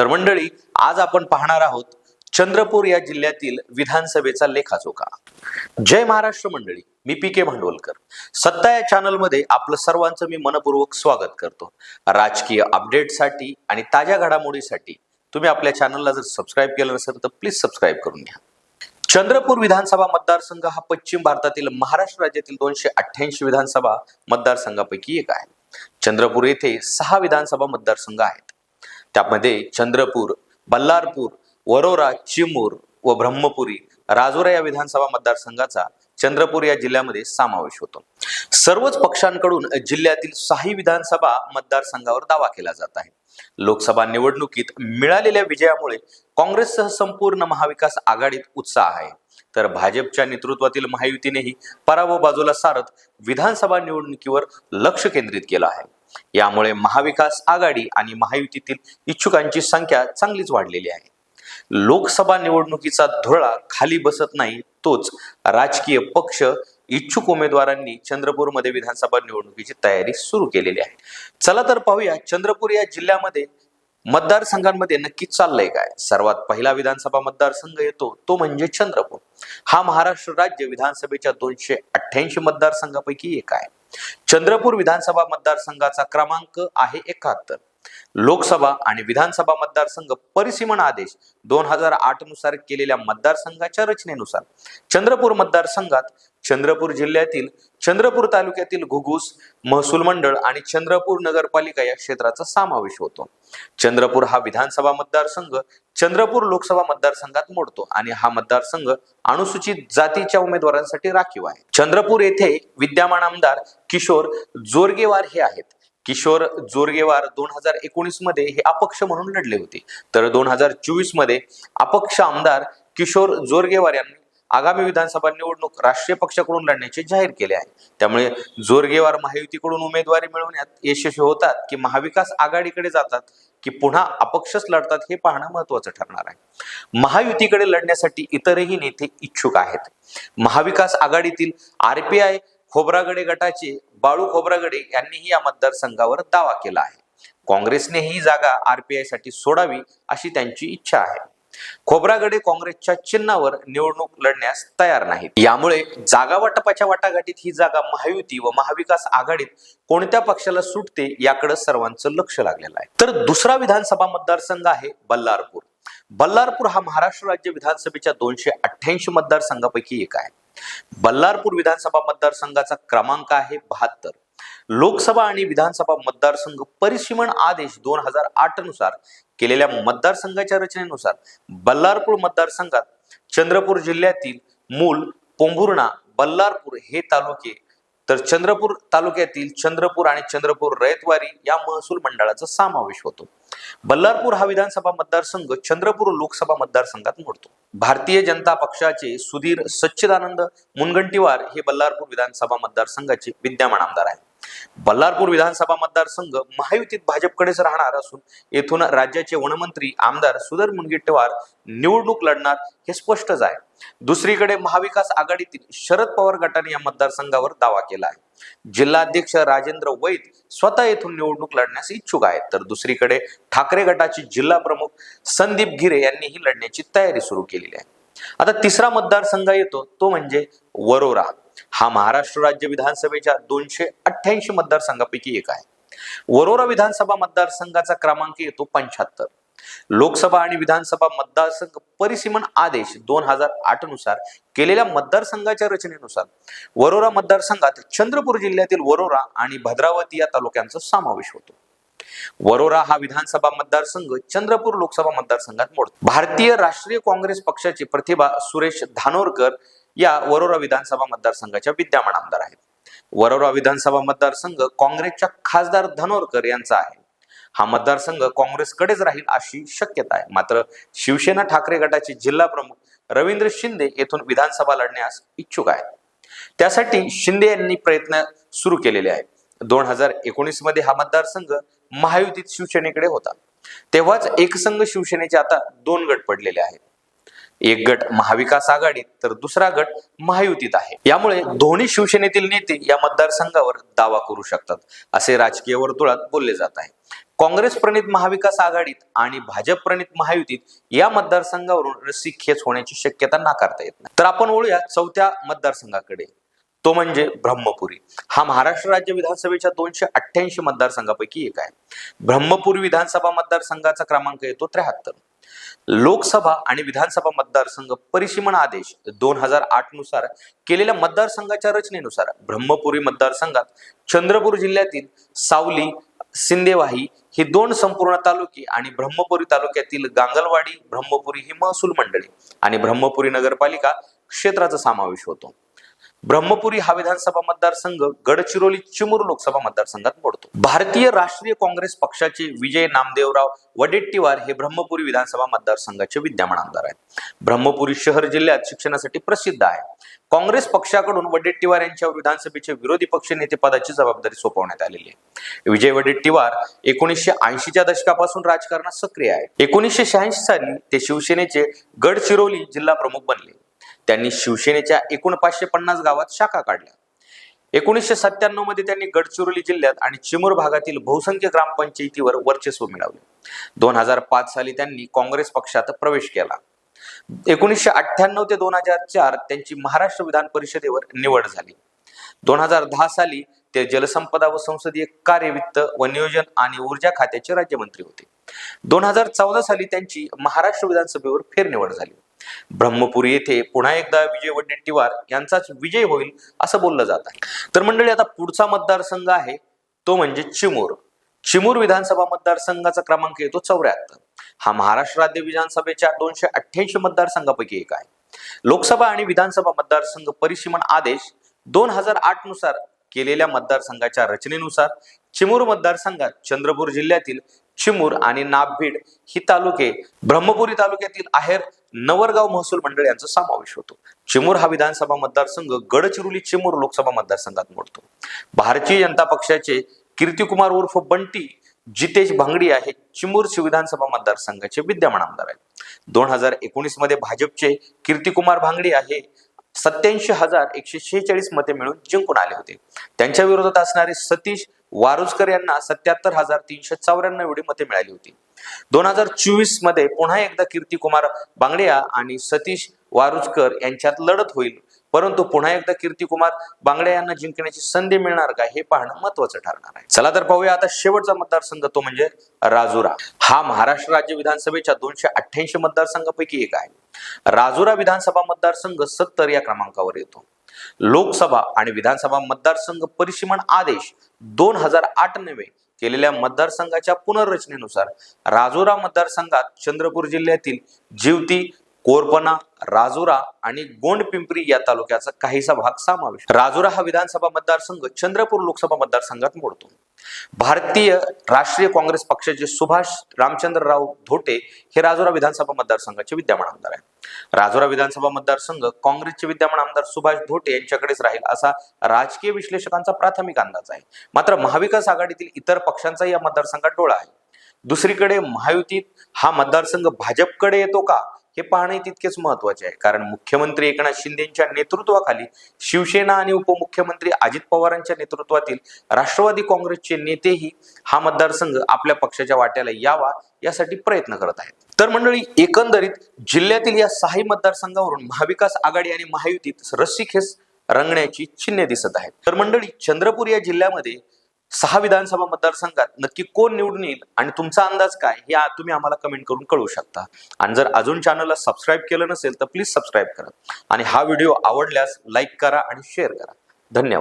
तर मंडळी आज आपण पाहणार आहोत चंद्रपूर या जिल्ह्यातील विधानसभेचा लेखाजोखा. जय महाराष्ट्र मंडळी मी पी के भांडवलकर. सत्ता या चॅनलमध्ये आपलं सर्वांचं मी मनपूर्वक स्वागत करतो. राजकीय अपडेटसाठी आणि ताज्या घडामोडीसाठी तुम्ही आपल्या चॅनलला जर सबस्क्राईब केलं नसेल तर प्लीज सबस्क्राईब करून घ्या. चंद्रपूर विधानसभा मतदारसंघ हा पश्चिम भारतातील महाराष्ट्र राज्यातील दोनशे अठ्ठ्याऐंशी विधानसभा मतदारसंघापैकी एक आहे. चंद्रपूर येथे सहा विधानसभा मतदारसंघ आहेत. त्यामध्ये चंद्रपूर बल्लारपूर वरोरा चिमूर व ब्रह्मपुरी राजोरा या विधानसभा मतदारसंघाचा चंद्रपूर या जिल्ह्यामध्ये समावेश होतो. सर्वच पक्षांकडून जिल्ह्यातील सहा विधानसभा मतदारसंघावर दावा केला जात आहे. लोकसभा निवडणुकीत मिळालेल्या विजयामुळे काँग्रेससह संपूर्ण महाविकास आघाडीत उत्साह आहे. तर भाजपच्या नेतृत्वातील महायुतीनेही पराभव बाजूला सारत विधानसभा निवडणुकीवर लक्ष केंद्रित केलं आहे. यामुळे महाविकास आघाडी आणि महायुतीतील इच्छुकांची संख्या चांगलीच वाढलेली आहे. लोकसभा निवडणुकीचा धुरळा खाली बसत नाही तोच राजकीय पक्ष इच्छुक उमेदवारांनी चंद्रपूरमध्ये विधानसभा निवडणुकीची तयारी सुरू केलेली आहे. चला तर पाहूया चंद्रपूर या जिल्ह्यामध्ये मतदारसंघांमध्ये नक्की चाललंय काय? सर्वात पहिला विधानसभा मतदारसंघ येतो तो म्हणजे चंद्रपूर. हा महाराष्ट्र राज्य विधानसभेच्या दोनशे अठ्ठ्याऐंशी मतदारसंघापैकी एक आहे. चंद्रपूर विधानसभा मतदारसंघाचा क्रमांक आहे एकाहत्तर. लोकसभा आणि विधानसभा मतदारसंघ परिसीमन आदेश दोन हजार आठनुसार केलेल्या मतदारसंघाच्या रचनेनुसार चंद्रपूर मतदारसंघात चंद्रपूर जिल्ह्यातील चंद्रपूर तालुक्यातील घुगुस महसूल मंडळ आणि चंद्रपूर नगरपालिका या क्षेत्राचा समावेश होतो. चंद्रपूर हा विधानसभा मतदारसंघ चंद्रपूर लोकसभा मतदारसंघात मोडतो आणि हा मतदारसंघ अनुसूचित जातीच्या उमेदवारांसाठी राखीव आहे. चंद्रपूर येथे विद्यमान आमदार किशोर जोरगेवार हे आहेत. किशोर जोरगेवार दोन हजार एकोणीसमध्ये हे अपक्ष म्हणून लढले होते. तर दोन हजार चोवीसमध्ये अपक्ष आमदार किशोर जोरगेवार यांनी आगामी विधानसभा निवडणूक राष्ट्रीय पक्षाकडून लढण्याचे जाहीर केले आहे. त्यामुळे जोरगेवार महायुतीकडून उमेदवारी मिळवण्यात यशस्वी होतात की महाविकास आघाडीकडे जातात की पुन्हा अपक्षच लढतात हे पाहणं महत्वाचं ठरणार आहे. महायुतीकडे लढण्यासाठी इतरही नेते इच्छुक आहेत. महाविकास आघाडीतील आरपीआय खोब्रागडे गटाचे बाळू खोब्रागडे यांनीही या मतदारसंघावर दावा केला आहे. काँग्रेसने ही जागा आरपीआयसाठी सोडावी अशी त्यांची इच्छा आहे. खोब्रागडे काँग्रेसच्या चिन्हावर निवडणूक लढण्यास तयार नाहीत. यामुळे जागा वाटपाच्या वाटाघाटीत ही जागा महायुती व महाविकास आघाडीत कोणत्या पक्षाला सुटते याकडे सर्वांचं लक्ष लागलेलं आहे. तर दुसरा विधानसभा मतदारसंघ आहे बल्लारपूर. बल्लारपूर हा महाराष्ट्र राज्य विधानसभेच्या दोनशे अठ्ठ्याऐंशी मतदारसंघापैकी एक आहे. बल्लारपूर विधानसभा मतदारसंघाचा क्रमांक आहे बहात्तर. लोकसभा आणि विधानसभा मतदारसंघ परिसीमन आदेश दोन हजार आठनुसार केलेल्या मतदारसंघाच्या रचनेनुसार बल्लारपूर मतदारसंघात चंद्रपूर जिल्ह्यातील मूल पोंभुर्णा बल्लारपूर हे तालुके तर चंद्रपूर तालुक्यातील चंद्रपूर आणि चंद्रपूर रयतवारी या महसूल मंडळाचा समावेश होतो. बल्लारपूर हा विधानसभा मतदारसंघ चंद्रपूर लोकसभा मतदारसंघात मोडतो. भारतीय जनता पक्षाचे सुधीर सच्चिदानंद मुनगंटीवार हे बल्लारपूर विधानसभा मतदारसंघाचे विद्यमान आमदार आहेत. बल्लारपूर विधानसभा मतदारसंघ महायुतीत भाजपकडेच राहणार असून येथून राज्याचे वनमंत्री आमदार सुधीर मुनगंटीवार निवडणूक लढणार हे स्पष्टच आहे. दुसरीकडे महाविकास आघाडीतील शरद पवार गटाने या मतदारसंघावर दावा केला आहे. जिल्हाध्यक्ष राजेंद्र वैद स्वतः येथून निवडणूक लढण्यास इच्छुक आहेत. तर दुसरीकडे ठाकरे गटाचे जिल्हा प्रमुख संदीप गिरे यांनीही लढण्याची तयारी सुरू केलेली आहे. आता तिसरा मतदारसंघ येतो तो म्हणजे वरोरा. हा महाराष्ट्र राज्य विधानसभेच्या दोनशे अठ्ठ्याऐंशी मतदारसंघापैकी एक आहे. वरोरा विधानसभा मतदारसंघाचा क्रमांक येतो पंच्याहत्तर. लोकसभा आणि विधानसभा मतदारसंघ परिसीमन आदेश दोन हजार आठनुसार केलेल्या मतदारसंघाच्या रचनेनुसार वरोरा मतदारसंघात चंद्रपूर जिल्ह्यातील वरोरा आणि भद्रावती या तालुक्यांचा समावेश होतो. वरोरा हा विधानसभा मतदारसंघ चंद्रपूर लोकसभा मतदारसंघात मोडतो. भारतीय राष्ट्रीय काँग्रेस पक्षाची प्रतिभा सुरेश धानोरकर या वरोरा विधानसभा मतदारसंघाच्या विद्यमान आमदार आहेत. वरोरा विधानसभा मतदारसंघ काँग्रेसच्या खासदार धनोरकर यांचा आहे. हा मतदारसंघ काँग्रेसकडेच राहील अशी शक्यता आहे. मात्र शिवसेना ठाकरे गटाचे जिल्हा प्रमुख रवींद्र शिंदे येथून विधानसभा लढण्यास इच्छुक आहेत. त्यासाठी शिंदे यांनी प्रयत्न सुरू केलेले आहेत. दोन हजार एकोणीसमध्ये हा मतदारसंघ महायुतीत शिवसेनेकडे होता. तेव्हाच एकसंघ शिवसेनेचे आता दोन गट पडलेले आहेत. एक गट महाविकास आघाडीत तर दुसरा गट महायुतीत आहे. यामुळे दोन्ही शिवसेनेतील नेते या मतदारसंघावर दावा करू शकतात असे राजकीय वर्तुळात बोलले जात आहे. काँग्रेस प्रणित महाविकास आघाडीत आणि भाजप प्रणित महायुतीत या मतदारसंघावरून रस्सीखेच होण्याची शक्यता नाकारता येत नाही. तर आपण ओळूया चौथ्या मतदारसंघाकडे. तो म्हणजे ब्रह्मपुरी. हा महाराष्ट्र राज्य विधानसभेच्या दोनशे अठ्ठ्याऐंशी मतदारसंघापैकी एक आहे. ब्रह्मपुरी विधानसभा मतदारसंघाचा क्रमांक येतो त्र्याहत्तर. लोकसभा आणि विधानसभा मतदारसंघ परिसीमन आदेश दोन हजार आठनुसार केलेल्या मतदारसंघाच्या रचनेनुसार ब्रह्मपुरी मतदारसंघात चंद्रपूर जिल्ह्यातील सावली सिंदेवाही ही दोन संपूर्ण तालुके आणि ब्रह्मपुरी तालुक्यातील गांगलवाडी ब्रह्मपुरी ही महसूल मंडळी आणि ब्रह्मपुरी नगरपालिका क्षेत्राचा समावेश होतो. ब्रह्मपुरी हा विधानसभा मतदारसंघ गडचिरोली चिमूर लोकसभा मतदारसंघात पडतो भारतीय राष्ट्रीय काँग्रेस पक्षाचे विजय नामदेवराव वडेट्टीवार हे ब्रह्मपुरी विधानसभा मतदारसंघाचे विद्यमान आमदार आहेत. ब्रह्मपुरी शहर जिल्ह्यात शिक्षणासाठी प्रसिद्ध आहे. काँग्रेस पक्षाकडून वडेट्टीवार यांच्यावर विधानसभेचे विरोधी पक्ष नेतेपदाची जबाबदारी सोपवण्यात आलेली आहे. विजय वडेट्टीवार एकोणीसशे ऐंशीच्या दशकापासून राजकारणात सक्रिय आहे एकोणीसशे शहाऐंशी साली ते शिवसेनेचे गडचिरोली जिल्हा प्रमुख बनले. त्यांनी शिवसेनेच्या एकूण पाचशे पन्नास गावात शाखा काढल्या. एकोणीसशे सत्त्याण्णवमध्ये त्यांनी गडचिरोली जिल्ह्यात आणि चिमूर भागातील बहुसंख्य ग्रामपंचायतीवर वर्चस्व मिळवले. दोन हजार पाच साली त्यांनी काँग्रेस पक्षात प्रवेश केला. एकोणीसशे अठ्ठ्याण्णव ते दोन हजार चार त्यांची महाराष्ट्र विधान परिषदेवर निवड झाली. दोन हजार दहा साली ते जलसंपदा व संसदीय कार्य वित्त व नियोजन आणि ऊर्जा खात्याचे राज्यमंत्री होते. दोन हजार चौदा साली त्यांची महाराष्ट्र विधानसभेवर फेरनिवड झाली. ब्रह्मपुरी येथे पुन्हा एकदा विजय वडेट्टीवार यांचाच विजय होईल असं बोललं जात आहे. तर मंडळी आता पुढचा मतदारसंघ आहे तो म्हणजे चिमूर. चिमूर विधानसभा मतदारसंघाचा क्रमांक येतो चौऱ्याहत्तर. हा महाराष्ट्र राज्य विधानसभेच्या दोनशे अठ्ठ्याऐंशी मतदारसंघापैकी एक आहे. लोकसभा आणि विधानसभा मतदारसंघ परिसीमन आदेश दोन हजार आठनुसार केलेल्या मतदारसंघाच्या रचनेनुसार चिमूर मतदारसंघात चंद्रपूर जिल्ह्यातील चिमूर आणि नागभीड ही तालुके ब्रह्मपुरी तालुक्यातील आहेर नवरगाव महसूल मंडळ यांचा समावेश होतो. चिमूर हा विधानसभा मतदारसंघ गडचिरोली चिमूर लोकसभा मतदारसंघात मोडतो. भारतीय जनता पक्षाचे कीर्तिकुमार उर्फ बंटी जितेश भांगडिया हे चिमूरचे विधानसभा मतदारसंघाचे विद्यमान आमदार आहेत. दोन हजार एकोणीसमध्ये भाजपचे कीर्तिकुमार भांगडिया हे सत्याऐंशी हजार एकशे शेहेचाळीस मते मिळून जिंकून आले होते. त्यांच्या विरोधात असणारे सतीश वारुजकर यांना सत्याहत्तर हजार तीनशे चौऱ्याण्णव एवढी मते मिळाली होती. दोन हजार चोवीसमध्ये पुन्हा एकदा कीर्ती कुमार बांगड्या आणि सतीश वारुजकर यांच्यात लढत होईल. परंतु पुन्हा एकदा कीर्ती कुमार बांगड्या यांना जिंकण्याची संधी मिळणार का हे पाहणं महत्वाचं ठरणार आहे. चला तर पाहूया आता शेवटचा मतदारसंघ तो म्हणजे राजुरा. हा महाराष्ट्र राज्य विधानसभेच्या दोनशे अठ्ठ्याऐंशी मतदारसंघापैकी एक आहे. राजुरा विधानसभा मतदारसंघ सत्तर या क्रमांकावर येतो. लोकसभा आणि विधानसभा मतदारसंघ परिसीमन आदेश दोन हजार आठ नव्हे केलेल्या मतदारसंघाच्या पुनर्रचनेनुसार राजुरा मतदारसंघात चंद्रपूर जिल्ह्यातील जीवती कोरपना राजुरा आणि गोंडपिंपरी या तालुक्याचा काहीसा भाग समावेश राजुरा हा विधानसभा मतदारसंघ चंद्रपूर लोकसभा मतदारसंघात मोडतो. भारतीय राष्ट्रीय काँग्रेस पक्षाचे सुभाष रामचंद्रराव धोटे हे राजुरा विधानसभा मतदारसंघाचे विद्यमान आमदार आहेत. राजुरा विधानसभा मतदारसंघ काँग्रेसचे विद्यमान आमदार सुभाष धोटे यांच्याकडेच राहील असा राजकीय विश्लेषकांचा प्राथमिक अंदाज आहे. मात्र महाविकास आघाडीतील इतर पक्षांचा या मतदारसंघात डोळा आहे. दुसरीकडे महायुतीत हा मतदारसंघ भाजपकडे येतो का हे पाहणे तितकेच महत्त्वाचे आहे. कारण मुख्यमंत्री एकनाथ शिंदेच्या नेतृत्वाखाली शिवसेना आणि उपमुख्यमंत्री अजित पवारांच्या नेतृत्वातील राष्ट्रवादी काँग्रेसचे नेतेही हा मतदारसंघ आपल्या पक्षाच्या वाट्याला यावा यासाठी प्रयत्न करत आहेत. तर मंडळी एकंदरीत जिल्ह्यातील या सहाही मतदारसंघावरून महाविकास आघाडी आणि महायुतीत रस्सीखेच रंगण्याची चिन्हे दिसत आहेत. तर मंडळी चंद्रपूर या जिल्ह्यामध्ये सहा विधानसभा मतदारसंघात नक्की कोण निवडून येईल आणि तुमचा अंदाज काय हे तुम्ही आम्हाला कमेंट करून कळवू शकता. आणि जर अजून चॅनलला सबस्क्राईब केलं नसेल तर प्लीज सबस्क्राईब करा. आणि हा व्हिडिओ आवडल्यास लाईक करा आणि शेअर करा. धन्यवाद.